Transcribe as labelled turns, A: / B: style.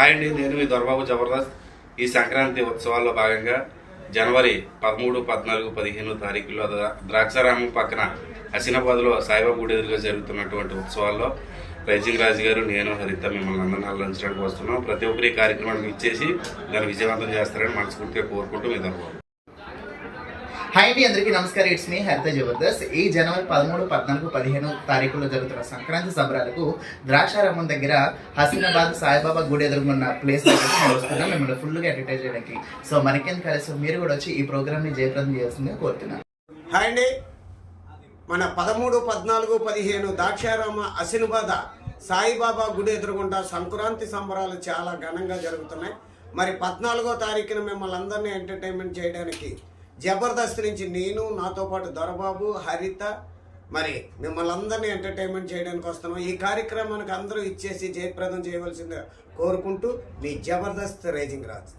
A: Hi అండి నేను మీ దొరబాబు జబర్దస్త్. ఈ సంక్రాంతి ఉత్సవాల్లో భాగంగా జనవరి పదమూడు పద్నాలుగు పదిహేను తారీఖుల్లో ద్రాక్షారామం పక్కన హసీనాబాద్లో సాయిబాబా గుడి ఎదురుగా జరుగుతున్నటువంటి ఉత్సవాల్లో రైజింగ్ రాజు గారు నేను హరిత మిమ్మల్ని అందరినీ అల్లించడానికి వస్తున్నాం. ప్రతి ఒక్కరి కార్యక్రమానికి ఇచ్చేసి దాన్ని విజయవంతం చేస్తారని మనస్ఫూర్తిగా కోరుకుంటూ మీ దొరబాబు.
B: హాయ్ అండి అందరికీ నమస్కారం. ఇట్స్ మీ హరిత జబర్దస్త్ ఈ జనవరి పదమూడు పద్నాలుగు పదిహేను తారీఖుల్లో జరుగుతున్న సంక్రాంతి సంబరాలకు ద్రాక్షారామం దగ్గర హసీనాబాద్ సాయిబాబా గుడి ఎదురుగున్న ప్లేస్ దగ్గర మేము వస్తున్నాం. మిమ్మల్ని ఫుల్గా ఎంటర్టైన్ చేయడానికి. సో మనకేం కలిసి మీరు కూడా వచ్చి ఈ ప్రోగ్రామ్ని జయప్రదం చేయాల్సిందిగా కోరుతున్నాను
C: హాయ్ అండి మన పదమూడు పద్నాలుగు పదిహేను ద్రాక్షారామ హసీనాబాద్ సాయిబాబా గుడి ఎదురుగుండా సంక్రాంతి సంబరాలు చాలా ఘనంగా జరుగుతున్నాయి. మరి పద్నాలుగో తారీఖున మిమ్మల్ని అందరినీ ఎంటర్టైన్మెంట్ చేయడానికి జబర్దస్త్ నుంచి నేను నాతో పాటు దొరబాబు హరిత మరి మిమ్మల్ని అందరినీ ఎంటర్టైన్మెంట్ చేయడానికి వస్తున్నాం. ఈ కార్యక్రమానికి అందరూ ఇచ్చేసి జయప్రదం చేయవలసిందిగా కోరుకుంటూ మీ జబర్దస్త్ రేజింగ్ రాజు.